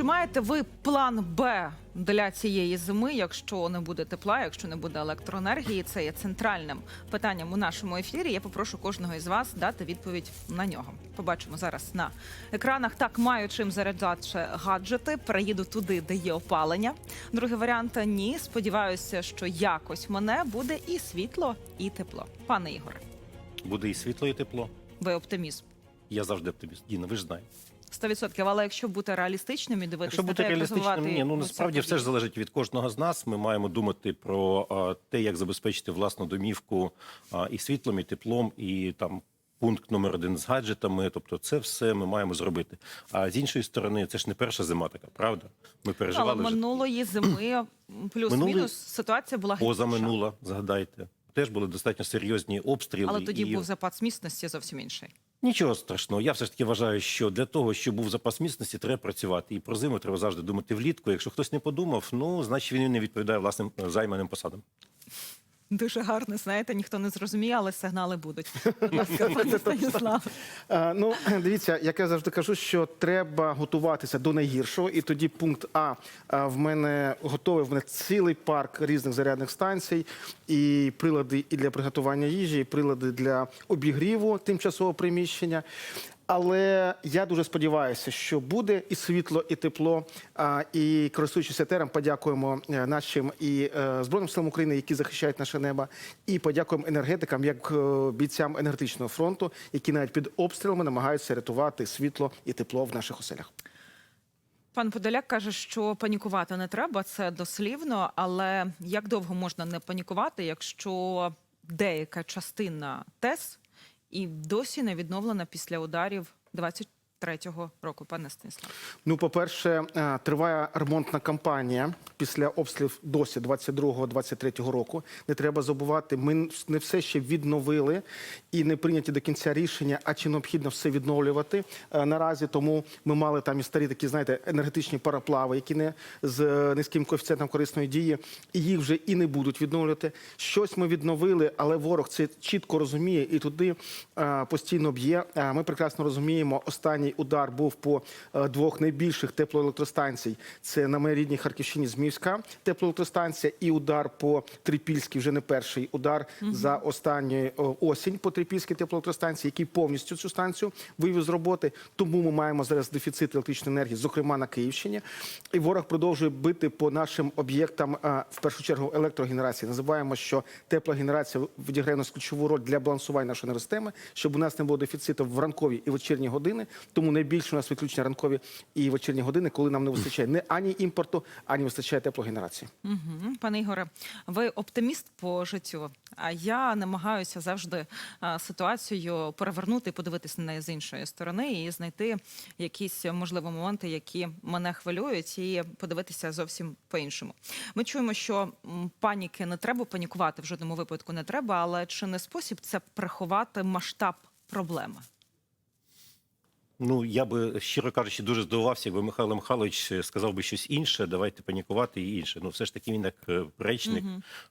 Чи маєте ви план Б для цієї зими, якщо не буде тепла, якщо не буде електроенергії? Це є центральним питанням у нашому ефірі. Я попрошу кожного із вас дати відповідь на нього. Побачимо зараз на екранах. Так, маю чим заряджати гаджети. Переїду туди, де є опалення. Другий варіант ні. Сподіваюся, що якось мене буде і світло, і тепло. Пане Ігор, Буде і світло, і тепло. ви оптимізм. Я завжди оптиміст. Діна, ви ж знаєте. 100%. Але якщо бути реалістичним і дивитися Якщо на бути те, реалістичним, ні, ну насправді все ж залежить від кожного з нас. Ми маємо думати про а, те, як забезпечити власну домівку а, і світлом, і теплом, і там. Пункт номер один з гаджетами, тобто це все ми маємо зробити. А з іншої сторони, це ж не перша зима така, правда? Ми Але переживали вже минулої зими плюс-мінус ситуація була гірша. позаминула, згадайте. Теж були достатньо серйозні обстріли. Але тоді і... був запас міцності зовсім інший. Нічого страшного. Я все ж таки вважаю, що для того, щоб був запас міцності, треба працювати. І про зиму треба завжди думати влітку. Якщо хтось не подумав, ну значить він не відповідає власним е, займаним посадам. Дуже гарно, знаєте, ніхто не зрозуміє, але сигнали будуть. Будь ласка, пане Станіслав. Е, Ну, дивіться, як я завжди кажу, що треба готуватися до найгіршого, і тоді пункт А е, в мене готовий. В мене цілий парк різних зарядних станцій, і прилади і для приготування їжі, і прилади для обігріву тимчасового приміщення. Але я дуже сподіваюся, що буде і світло, і тепло. І користуючись етером, подякуємо е, нашим і е, збройним силам України, які захищають наше небо, і подякуємо енергетикам, як е, бійцям енергетичного фронту, які навіть під обстрілами намагаються рятувати світло і тепло в наших оселях. Пан Подоляк каже, що панікувати не треба, це дослівно. Але як довго можна не панікувати, якщо деяка частина ТЕС і досі не відновлена після ударів 23-го року, пане Станіслав? Ну, по-перше, е, триває ремонтна кампанія після обстрілів досі 22-23 року. Не треба забувати, ми не все ще відновили і не прийняті до кінця рішення, а чи необхідно все відновлювати е, наразі. Тому ми мали там і старі такі, знаєте, енергетичні параплави, які не з е, низьким коефіцієнтом корисної дії, і їх вже і не будуть відновлювати. Щось ми відновили, але ворог це чітко розуміє і туди постійно б'є. Ми прекрасно розуміємо, останній удар був по е, двох найбільших теплоелектростанцій. Це на моїй рідній Харківщині Зміївська теплоелектростанція і удар по Трипільській, вже не перший удар за останню осінь по Трипільській теплоелектростанції, який повністю цю станцію вивів з роботи. Тому ми маємо зараз дефіцит електричної енергії, зокрема на Київщині. І ворог продовжує бити по нашим об'єктам, е, в першу чергу електрогенерації. Називаємо, що теплогенерація відіграє нас ключову роль для балансування нашої енергосистеми, щоб у нас не було дефіциту в ранкові і вечірні години. Тому найбільше у нас виключення ранкові і вечірні години, коли нам не вистачає не ані імпорту, ані вистачає теплогенерації. Угу. Пане Ігоре, ви оптиміст по життю. А я намагаюся завжди ситуацію перевернути, подивитися на неї з іншої сторони і знайти якісь можливі моменти, які мене хвилюють, і подивитися зовсім по-іншому. Ми чуємо, що паніки не треба, панікувати в жодному випадку не треба, але чи не спосіб це приховати масштаб проблеми? Ну я би щиро кажучи, дуже здивувався, якби Михайло Михайлович сказав би щось інше. Давайте панікувати і інше. Ну, все ж таки, він як е, речник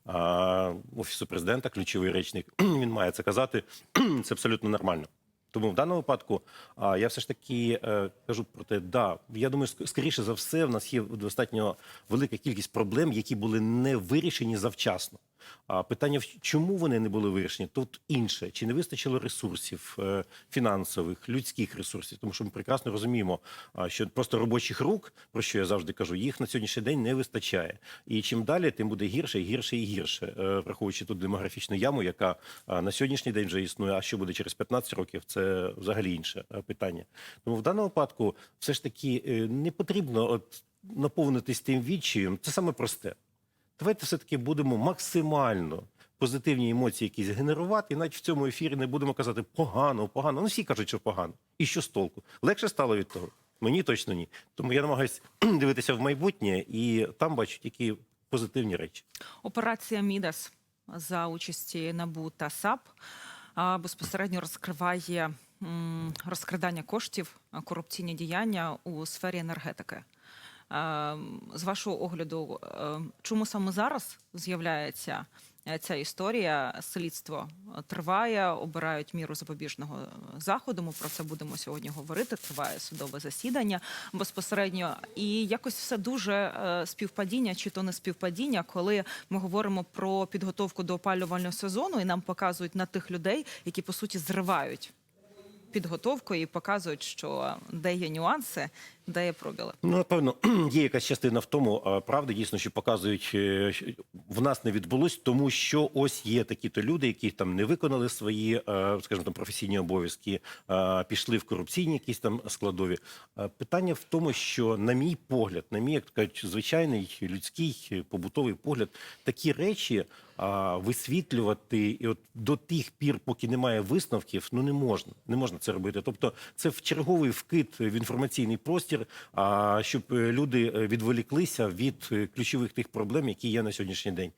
а, офісу президента, ключовий речник, він має це казати. це абсолютно нормально. Тому в даному випадку а, я все ж таки е, кажу про те, да, я думаю, ск- скоріше за все, в нас є достатньо велика кількість проблем, які були не вирішені завчасно. А питання чому вони не були вирішені? Тут інше чи не вистачило ресурсів е, фінансових, людських ресурсів, тому що ми прекрасно розуміємо, що просто робочих рук, про що я завжди кажу, їх на сьогоднішній день не вистачає. І чим далі, тим буде гірше, гірше і гірше, Е, враховуючи тут демографічну яму, яка на сьогоднішній день вже існує. А що буде через 15 років? Це взагалі інше е, питання. Тому в даному випадку все ж таки не потрібно от наповнитись тим відчаєм. Це саме просте. Давайте все-таки будемо максимально позитивні емоції якісь генерувати, і навіть в цьому ефірі не будемо казати погано, погано. Ну всі кажуть, що погано. І що з толку? Легше стало від того? Мені точно ні. Тому я намагаюся дивитися в майбутнє і там бачу тільки позитивні речі. Операція Мідас за участі НАБУ та САП безпосередньо розкриває розкрадання коштів, корупційні діяння у сфері енергетики. Е, З вашого огляду, е, чому саме зараз з'являється е, ця історія. Слідство триває, обирають міру запобіжного е, заходу. Ми про це будемо сьогодні говорити. Триває судове засідання безпосередньо, і якось все дуже е, співпадіння, чи то не співпадіння, коли ми говоримо про підготовку до опалювального сезону, і нам показують на тих людей, які по суті зривають підготовку і показують, що де є нюанси, де є пробіли. Ну, напевно, є якась частина в тому, а, правди дійсно, що показують, е, в нас не відбулось, тому що ось є такі-то люди, які там не виконали свої, е, скажімо, там професійні обов'язки, пішли в корупційні якісь там складові. Питання в тому, що, на мій погляд, на мій як кажуть, звичайний людський побутовий погляд, такі речі висвітлювати і от до тих пір, поки немає висновків, ну не можна. Не можна це робити. Тобто, це в черговий вкид в інформаційний простір, а щоб е, люди е, відволіклися від е, ключових тих проблем, які є на сьогоднішній день.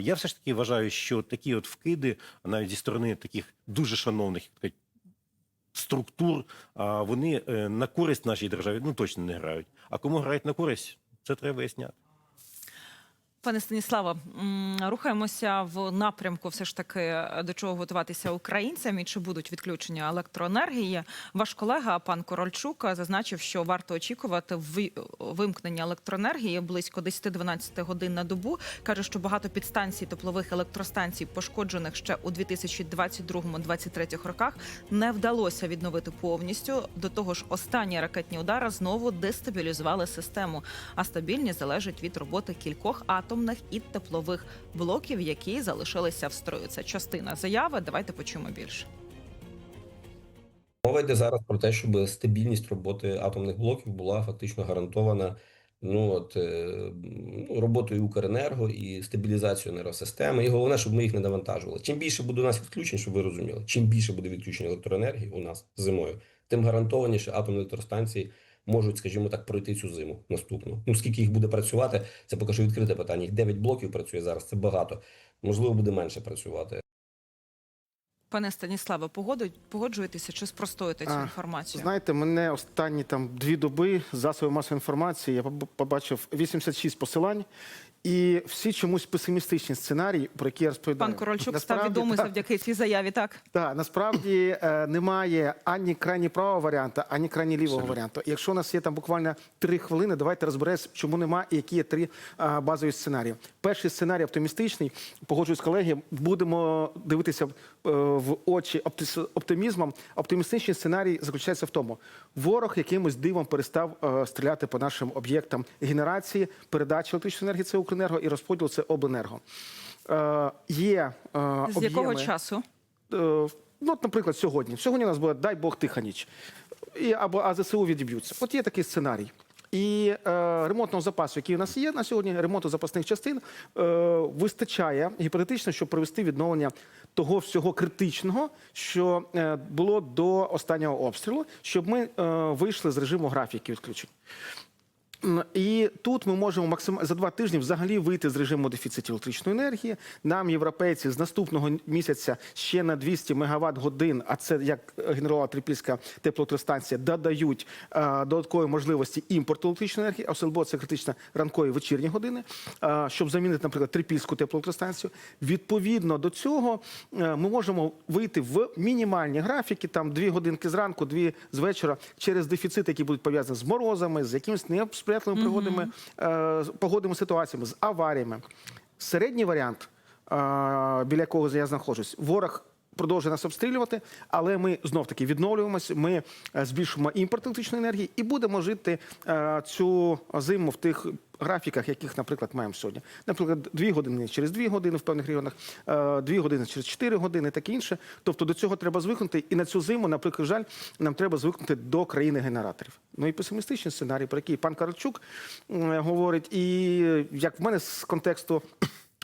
Я все ж таки вважаю, що такі от вкиди, навіть зі сторони таких дуже шановних структур, вони на користь нашій державі ну точно не грають. А кому грають на користь, це треба виясняти. Пане Станіславе, рухаємося в напрямку, все ж таки е, до чого готуватися українцям і чи будуть відключення електроенергії. Ваш колега пан Корольчук е, зазначив, що варто очікувати ви- вимкнення електроенергії близько 10-12 годин на добу. каже, що багато підстанцій теплових електростанцій, пошкоджених ще у 2022-2023 роках, не вдалося відновити повністю. До того ж, останні ракетні удари знову дестабілізували систему. А стабільність залежить від роботи кількох атомних і теплових блоків, які залишилися в строю. Це частина заяви. Давайте почуємо більше. Мова йде зараз про те, щоб стабільність роботи атомних блоків була фактично гарантована ну, от, е, ну, роботою Укренерго і стабілізацією енергосистеми. І головне, щоб ми їх не навантажували. Чим більше буде у нас відключень, щоб ви розуміли, чим більше буде відключень електроенергії у нас зимою, тим гарантованіше атомні електростанції можуть, скажімо так, пройти цю зиму наступну. Ну скільки їх буде працювати, це поки що відкрите питання. Їх 9 блоків працює зараз. Це багато. Можливо, буде менше працювати. Пане Станіславе, погоджуєтеся чи спростуєте цю А, інформацію? Знаєте, мене останні там дві доби засоби масової інформації я поб- побачив 86 посилань, і всі чомусь песимістичні сценарії, про які я розповідаю. Пан Корольчук став Насправді, відомий так, завдяки цій заяві. Так Так, насправді е, немає ані крайні правого варіанта, ані крайні лівого варіанту. Якщо у нас є там буквально три хвилини, давайте розберемося, чому немає і які є три е, базові сценарії. Перший сценарій оптимістичний. Погоджуюсь, колеги, будемо дивитися е, в очі оптис- оптимізмом. Оптимістичний сценарій заключається в тому: ворог якимось дивом перестав е, стріляти по нашим об'єктам генерації, передачі електричної енергії це Укренерго і розподіл це обленерго. Е, Є е, з якого часу? Е, Ну, от, наприклад, сьогодні. Сьогодні у нас буде дай Бог тиха ніч. І, або АЗСУ відіб'ються. От є такий сценарій. І е, ремонтного запасу, який у нас є на сьогодні, ремонту запасних частин, е, вистачає гіпотетично, щоб провести відновлення того всього критичного, що е, було до останнього обстрілу, щоб ми е, вийшли з режиму графіки відключень. І тут ми можемо максим... за два тижні взагалі вийти з режиму дефіциту електричної енергії. Нам, європейці, з наступного місяця ще на 200 мегаватт годин, а це як генерувала Трипільська теплоелектростанція, додають е, додаткові можливості імпорту електричної енергії, а особливо це критично ранкові вечірні години, е, щоб замінити, наприклад, Трипільську теплоелектростанцію. Відповідно до цього е, ми можемо вийти в мінімальні графіки, там дві годинки зранку, дві з вечора, через дефіцити, які будуть пов'язані з морозами, з якимись несприятливими пригодами, е, погодними ситуаціями, з аваріями. Середній варіант, е, біля якого я знаходжусь, ворог. Продовжує нас обстрілювати, але ми знов таки відновлюємося. Ми збільшимо збільшуємо імпорт електричної енергії і будемо жити е, цю зиму в тих графіках, яких, наприклад, маємо сьогодні. Наприклад, дві години через дві години в певних регіонах, е, дві години через чотири години, таке інше. Тобто до цього треба звикнути. І на цю зиму, наприклад, жаль, нам треба звикнути до країни генераторів. Ну і песимістичний сценарій, про який пан Карачук говорить, і як в мене з контексту.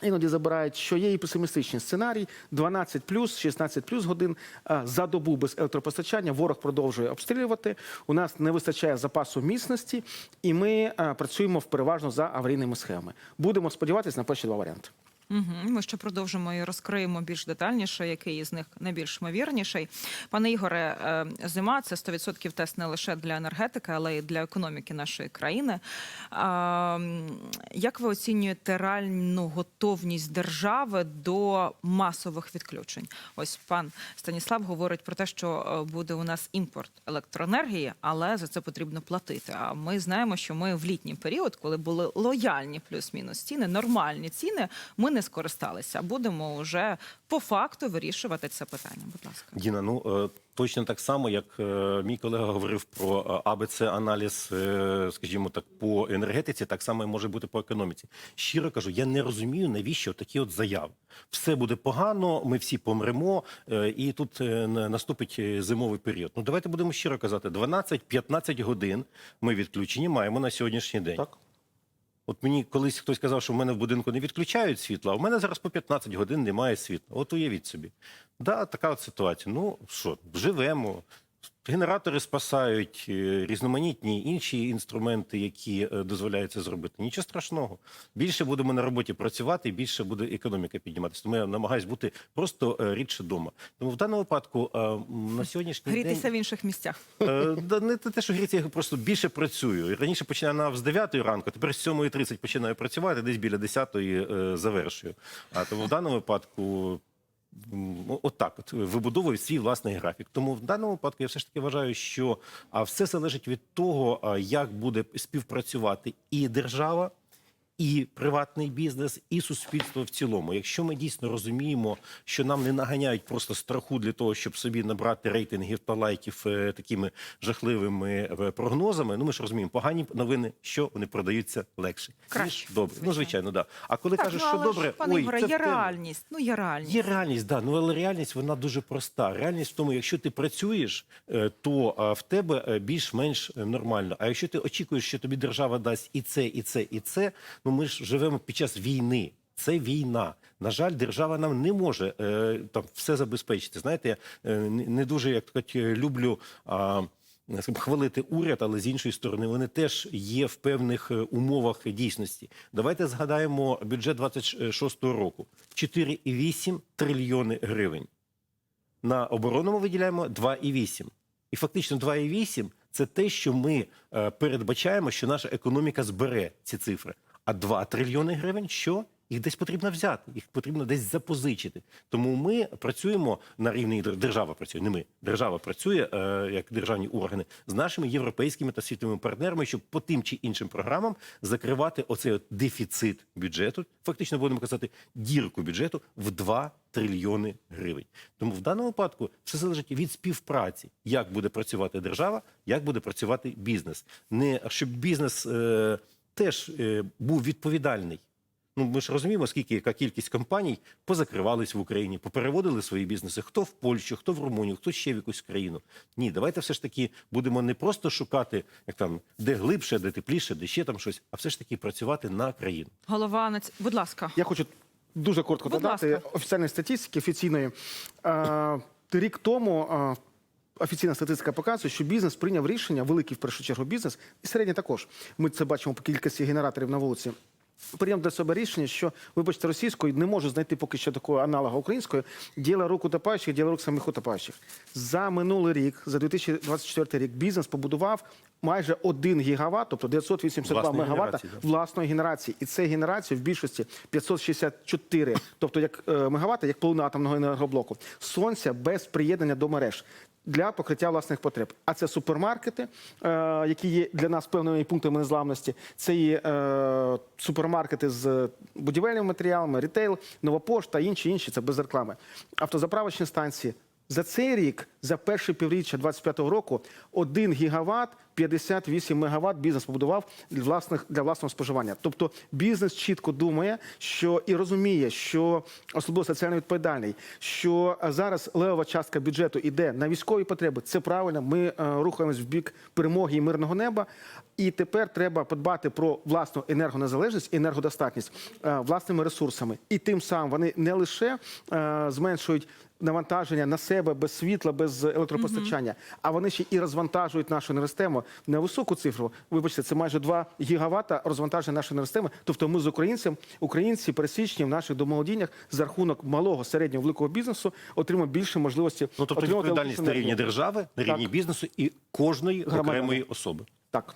Іноді забирають, що є і песимістичний сценарій: 12 плюс, 16 плюс годин за добу без електропостачання. Ворог продовжує обстрілювати. У нас не вистачає запасу міцності, і ми працюємо переважно за аварійними схемами. Будемо сподіватися на перші два варіанти. Угу. Ми ще продовжимо і розкриємо більш детальніше, який із них найбільш ймовірніший. Пане Ігоре, е, зима це 100% тест не лише для енергетики, але й для економіки нашої країни. Як ви оцінюєте реальну готовність держави до масових відключень? Ось пан Станіслав говорить про те, що е, буде у нас імпорт електроенергії, але за це потрібно платити. А ми знаємо, що ми в літній період, коли були лояльні плюс-мінус ціни, нормальні ціни, ми не скористалися. Будемо вже по факту вирішувати це питання. Будь ласка. Діна, ну е, точно так само, як е, мій колега говорив про АБЦ аналіз, е, скажімо так, по енергетиці, так само і може бути по економіці. Щиро кажу, я не розумію, навіщо такі от заяви. Все буде погано, ми всі помремо, е, і тут е, наступить е, зимовий період. Ну давайте будемо щиро казати: 12-15 годин ми відключені маємо на сьогоднішній день. Так? От мені колись хтось казав, що в мене в будинку не відключають світла, а в мене зараз по 15 годин немає світла. От уявіть собі. Да, така от ситуація. Ну що, живемо. Генератори спасають, е, різноманітні інші інструменти, які е, дозволяють це зробити. Нічого страшного. Більше будемо на роботі працювати, більше буде економіка підніматися. Тому я намагаюся бути просто е, рідше вдома. Тому в даному випадку на сьогоднішній Грітися день в інших місцях. Не те, що гріться, я просто більше працюю. Раніше починав з 9 ранку, тепер з 7.30 починаю працювати, десь біля 10 е, завершую. А тому в даному випадку. Отак, от вибудовує свій власний графік. Тому в даному випадку я все ж таки вважаю, що все залежить від того, як буде співпрацювати і держава, і приватний бізнес, і суспільство в цілому. Якщо ми дійсно розуміємо, що нам не наганяють просто страху для того, щоб собі набрати рейтингів та лайків е, такими жахливими е, прогнозами, ну ми ж розуміємо, погані новини, що вони продаються легше. Краще, добре. звичайно. Ну звичайно, да. А коли кажуть, ну, що добре, пане ой, Ігоре, це є реальність. Ну є реальність. Є реальність, да. Ну але реальність вона дуже проста. Реальність в тому, якщо ти працюєш, е, то в тебе більш-менш нормально. А якщо ти очікуєш, що тобі держава дасть і це, і це, і це, ну ми ж живемо під час війни. Це війна. На жаль, держава нам не може е, там все забезпечити. Знаєте, я е, не дуже як кажуть, люблю. А, Хвалити уряд, але з іншої сторони вони теж є в певних е, умовах дійсності. Давайте згадаємо бюджет 26-го року: 4,8 трильйони гривень. На оборону ми виділяємо 2,8. І фактично 2,8 – це те, що ми е, передбачаємо, що наша економіка збере ці цифри. А 2 трильйони гривень що? Їх десь потрібно взяти, їх потрібно десь запозичити. Тому ми працюємо на рівні дер- держава працює, не ми. Держава працює е, як державні органи з нашими європейськими та світовими партнерами, щоб по тим чи іншим програмам закривати оцей от дефіцит бюджету. Фактично будемо казати дірку бюджету в 2 трильйони гривень. Тому в даному випадку все залежить від співпраці, як буде працювати держава, як буде працювати бізнес. Не щоб бізнес е, теж е, був відповідальний. Ну, ми ж розуміємо, скільки яка кількість компаній позакривались в Україні, попереводили свої бізнеси, хто в Польщу, хто в Румунію, хто ще в якусь країну. Ні, давайте все ж таки будемо не просто шукати, як там, де глибше, де тепліше, де ще там щось, а все ж таки працювати на країну. Голова наці... будь ласка. Я хочу дуже коротко Будь додати ласка. офіційної статистики офіційної. Е, Рік тому е, офіційна статистика показує, що бізнес прийняв рішення, великий в першу чергу бізнес, і середній також. Ми це бачимо по кількості генераторів на вулиці. Прийняв для себе рішення, що, вибачте, російською не можу знайти поки що такого аналога української діла рук утопаючих, діла рук самих утопаючих. За минулий рік, за 2024 рік, бізнес побудував майже 1 гігават, тобто 982 Власної мегаватта да. власної генерації. І це генерація в більшості 564, тобто як е, мегаватта, як половина атомного енергоблоку. Сонця без приєднання до мереж. Для покриття власних потреб. А це супермаркети, е, які є для нас певними пунктами незламності. Це є е, супермаркети з будівельними матеріалами, рітейл, нова пошта, інші інші. Це без реклами. Автозаправочні станції. За цей рік, за перше півріччя 25-го року, 1 гігават 58 мегаватт бізнес побудував для власних для власного споживання. Тобто бізнес чітко думає, що і розуміє, що особливо соціально відповідальний, що е, зараз левова частка бюджету йде на військові потреби. Це правильно. Ми е, рухаємось в бік перемоги і мирного неба. І тепер треба подбати про власну енергонезалежність, енергодостатність е, власними ресурсами. І тим самим вони не лише зменшують навантаження на себе без світла, без електропостачання, а вони ще і розвантажують нашу енергосистему, на високу цифру. Вибачте, це майже 2 гігавата розвантаження нашої енергосистеми. Тобто ми з українцем, українці пересічні в наших домолодіннях за рахунок малого, середнього, великого бізнесу отримуємо більше можливості Ну тобто відповідальність на рівні держави, на рівні Так. бізнесу і кожної Громадяни. окремої особи. Так.